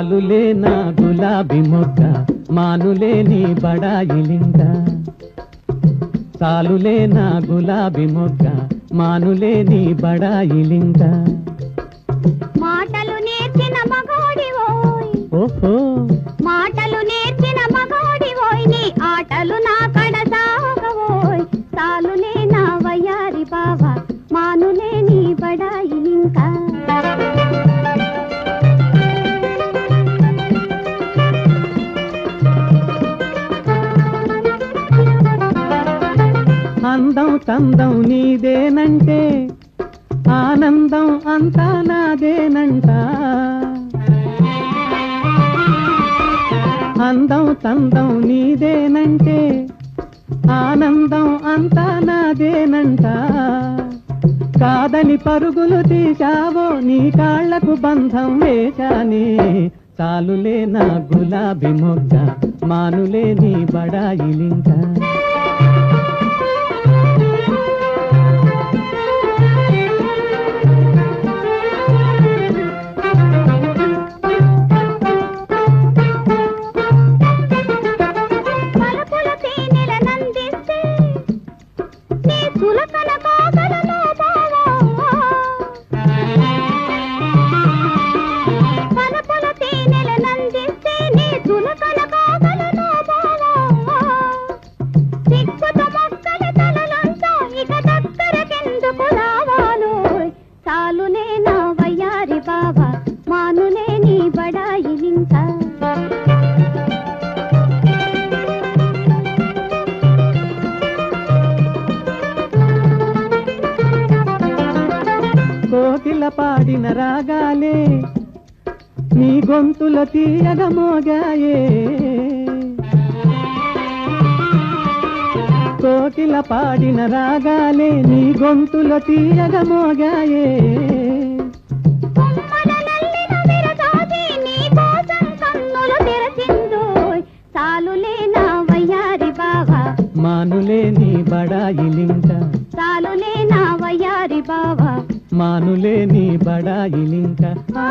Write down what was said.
చాలులే నా గులాబీ మొగ్గ మానులే నీ బడాయిలింగ చాలులే నా గులాబీ మొగ్గ మానులే నీ బడాయిలింగ మాటలు నేర్చిన మగోడివోయ్. ఓహో. మాటలు అందం చందం నీదేనంటే ఆనందం అంతా నాదేనంట. అందం చందం నీదేనంటే ఆనందం అంతా నాదేనంట. కాదని పరుగులు తీశావో నీ కాళ్ళకు బంధం వేశానే చాలులే నా గులాబీ మొగ్గ మానులే నీ బడాయిలింక కోకిల పాడిన రాగాలే నీ గొంతుల తీయగ మోగాయే. కోకిల పాడిన రాగాలే నీ గొంతుల తీయగ మోగాయే. మానులే నీ బడాయిలింక చాలులే నా వయ్యారి బావా. మానులే నీ బడాయిలింక. ఆ,